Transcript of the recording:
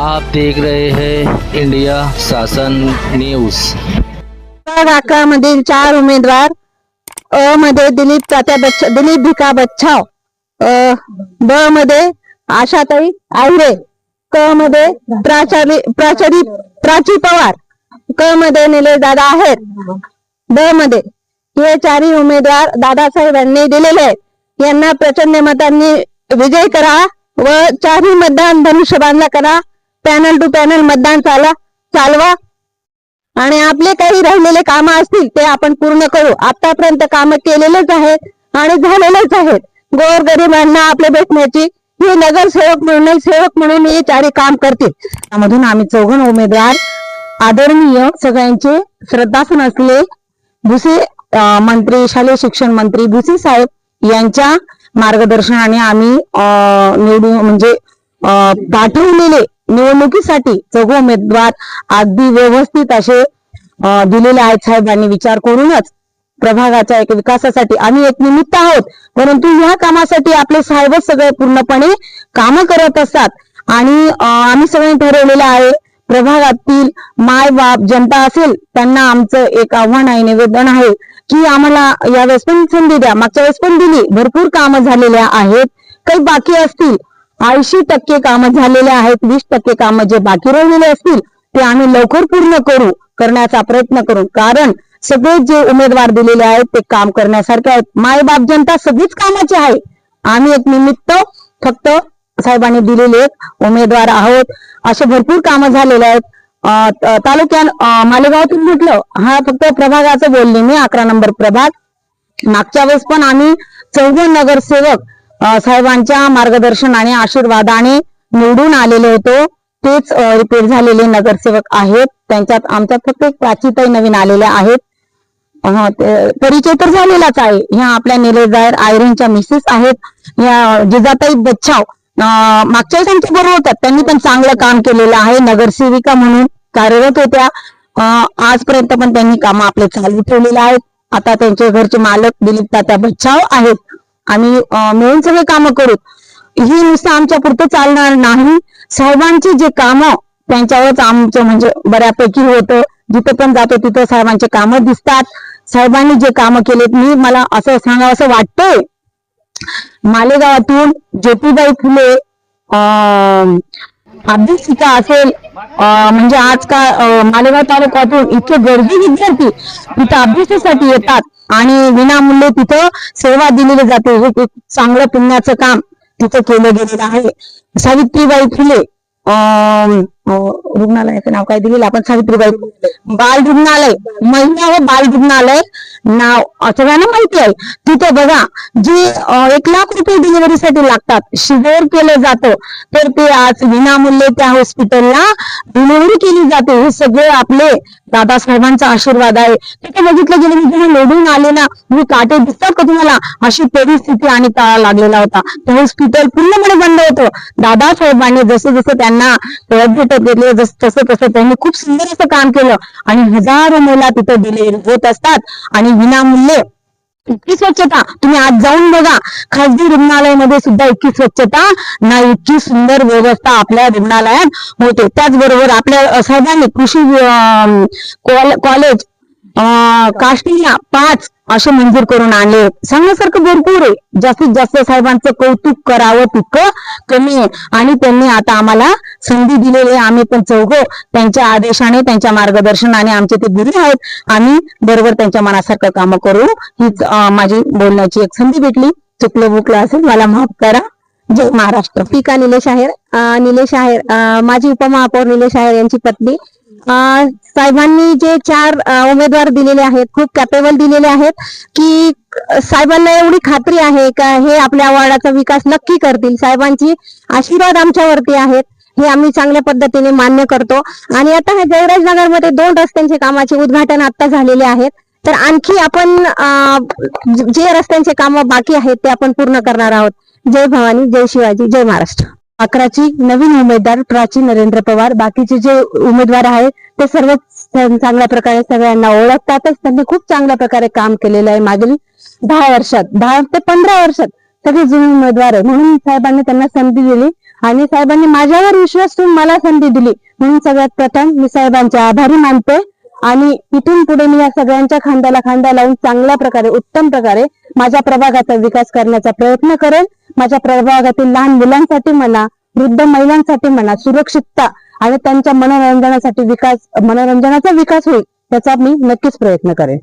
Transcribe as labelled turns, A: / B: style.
A: आप देख रहे हैं इंडिया शासन न्यूज़।
B: मधील चार उमेदवार अ मध्ये दिलीप तात्या बच्चा दिलीप भिका बच्छाव ब मध्ये आशाताई आहिरे, क मध्ये प्राचार्य प्राचारी प्राची पवार, क मध्ये निलेश दादा आहेत ड मध्ये हे चारही उमेदवार दादासाहेब यांनी दिलेले आहेत. यांना प्रचंड मतांनी विजय करा व चारही मतदान धनुष्यबाणला करा. पॅनल टू पॅनल मतदान चाला चालवा. आणि आपले काही राहिलेले काम असतील ते आपण पूर्ण करू. आतापर्यंत काम केलेलेच आहेत आणि झालेलेच आहेत. गोर गरिबांना आपले भेटण्याची हे नगरसेवक म्हणून सेवक म्हणून हे चारी काम करतील. त्यामधून आम्ही चौघण उमेदवार आदरणीय सगळ्यांचे श्रद्धासन असले भुसे मंत्री शालेय शिक्षण मंत्री भुसे साहेब यांच्या मार्गदर्शनाने आम्ही अं, निवडून म्हणजे अं, पाठवलेले निवडणुकीसाठी चौघ उमेदवार अगदी व्यवस्थित असे दिलेले आहेत साहेबांनी विचार करूनच प्रभागाच्या एक विकासासाठी आम्ही एक निमित्त आहोत. परंतु ह्या कामासाठी आपले साहेबच सगळे पूर्णपणे काम करत असतात. आणि आम्ही सगळे ठरवलेलं आहे प्रभागातील माय बाप जनता असेल त्यांना आमचं एक आव्हान आहे निवेदन आहे की आम्हाला यावेळेस पण संधी द्या. मागच्या वेळेस पण दिली. भरपूर कामं झालेल्या आहेत. काही बाकी असतील ऐंशी टक्के कामं झालेले आहेत वीस टक्के कामं जे बाकी राहिलेले असतील ते आम्ही लवकर पूर्ण करू करण्याचा प्रयत्न करू. कारण सगळे जे उमेदवार दिलेले आहेत ते काम करण्यासारखे आहेत. मायबाप जनता सगळीच कामाची आहे. आम्ही एक निमित्त फक्त साहेबांनी दिलेले एक उमेदवार आहोत. असे भरपूर कामं झालेले आहेत. तालुक्यात मालेगावातून म्हटलं हा फक्त प्रभागाचं बोलले मी अकरा नंबर प्रभाग. मागच्या वेळेस पण आम्ही चौघ नगरसेवक साहेबांच्या मार्गदर्शन आणि आशीर्वादाने निवडून आलेले होतो. तेच रिपेअर झालेले नगरसेवक आहेत. त्यांच्यात आमच्यात फक्त एक प्राचीताई नवीन आलेल्या आहेत. परिचय तर झालेलाच आहे. ह्या आपल्या निलेश आयरनच्या मिसेस आहेत. या जिजाताई बच्छाव मागच्या वेळेस आमच्या बरोबर होत्या. त्यांनी पण चांगलं काम केलेलं आहे. नगरसेविका म्हणून कार्यरत होत्या. आजपर्यंत पण त्यांनी कामं आपले चालू ठेवलेले आहेत. आता त्यांचे घरचे मालक दिलीप तात्या बच्छाव आहेत. आम्ही मिळून सगळे कामं करू. ही नुसतं आमच्या पुरतं चालणार नाही. साहेबांची जे कामं त्यांच्यावरच आमचं म्हणजे बऱ्यापैकी होतं. जिथं पण जातो तिथं साहेबांचे कामं दिसतात. साहेबांनी जे कामं केलेत मी मला असं सांगावं असं वाटतंय. मालेगावातून ज्योतिबाई फुले अं, अभ्यासिका असेल अं, म्हणजे आज का मालेगाव तालुक्यातून इतके गरजू विद्यार्थी तिथं अभ्यासासाठी येतात. आणि विनामूल्य तिथं सेवा दिलेली जाते. हे एक चांगलं पुण्याचं काम तिथं केलं गेलेलं आहे. सावित्रीबाई फुले अं, रुग्णालयाचं नाव काय दिलेलं आपण सावित्रीबाई. बाल रुग्णालय. महिला व बाल रुग्णालय नाव सगळ्यांना माहिती आहे. तिथे बघा जे एक लाख रुपये डिलिव्हरीसाठी लागतात शिबिर केलं जातं तर ते आज विनामूल्य त्या हॉस्पिटलला डिलिव्हरी केली जाते. हे सगळे आपले दादासाहेबांचा आशीर्वाद आहे. तिथे बघितलं गेलं की जेव्हा लोढून आले ना मी काटे दिसतात का तुम्हाला? अशी परिस्थिती आणि ताळा लागलेला होता. ते हॉस्पिटल पूर्णपणे बंद होतं. दादासाहेबांनी जसं जसं त्यांना कळत गेले तसं तसं त्यांनी खूप सुंदर असं काम केलं. आणि हजारो मुला तिथं दिले होत असतात. आणि विनामूल्य इतकी स्वच्छता. तुम्ही आज जाऊन बघा खासगी रुग्णालयामध्ये सुद्धा इतकी स्वच्छता ना इतकी सुंदर व्यवस्था आपल्या रुग्णालयात होते. त्याचबरोबर आपल्या अ, साहेबांनी कृषी कॉलेज अं, काष्टीला पाच असे मंजूर करून आणले सांगण्यासारखं भरपूर आहे. जास्तीत जास्त साहेबांचं कौतुक करावं तितकं कमी आहे. आणि त्यांनी आता आम्हाला संधी दिलेली आहे. आम्ही पण चौघ त्यांच्या आदेशाने त्यांच्या मार्गदर्शनाने आमचे ते गुरु आहेत. आम्ही बरोबर त्यांच्या मनासारखं कामं करू. हीच माझी बोलण्याची एक संधी भेटली. चुकलं बुकलं असेल मला माफ करा. जय महाराष्ट्र. पिका निलेश आहेर. निलेश आहेर. माझी उपमहापौर निलेश आहेर यांची पत्नी. साहेबांनी जे चार उमेदवार दिलेले आहेत खूप कॅपेबल दिलेले आहेत की साहेबांना एवढी खात्री आहे का हे आपल्या वाडाचा विकास नक्की करतील? साहेबांची आशीर्वाद आमच्यावरती आहेत हे आम्ही चांगल्या पद्धतीने मान्य करतो. आणि आता हे जयराज नगरमध्ये दोन रस्त्यांचे कामाचे उद्घाटन आता झालेले आहेत. तर आणखी आपण जे रस्त्यांचे काम बाकी आहेत ते आपण पूर्ण करणार आहोत. जय भवानी जय शिवाजी जय महाराष्ट्र. अकराची नवीन उमेदवार प्राची नरेंद्र पवार. बाकीचे जे उमेदवार आहेत ते सर्व चांगल्या प्रकारे सगळ्यांना ओळखतातच. त्यांनी खूप चांगल्या प्रकारे काम केलेलं आहे मागील दहा वर्षात. दहा ते पंधरा वर्षात सगळे जुने उमेदवार आहे म्हणून साहेबांनी त्यांना संधी दिली
C: आणि साहेबांनी माझ्यावर विश्वास ठेवून मला संधी दिली. म्हणून सगळ्यात प्रथम मी साहेबांचे आभारी मानते आणि इथून पुढे मी या सगळ्यांच्या खांद्याला खांदा लावून चांगल्या प्रकारे उत्तम प्रकारे माझ्या प्रभागाचा विकास करण्याचा प्रयत्न करेन माझ्या प्रभागातील लहान मुलांसाठी म्हणा वृद्ध महिलांसाठी म्हणा सुरक्षितता आणि त्यांच्या मनोरंजनासाठी विकास मनोरंजनाचा विकास होईल त्याचा मी नक्कीच प्रयत्न करेन.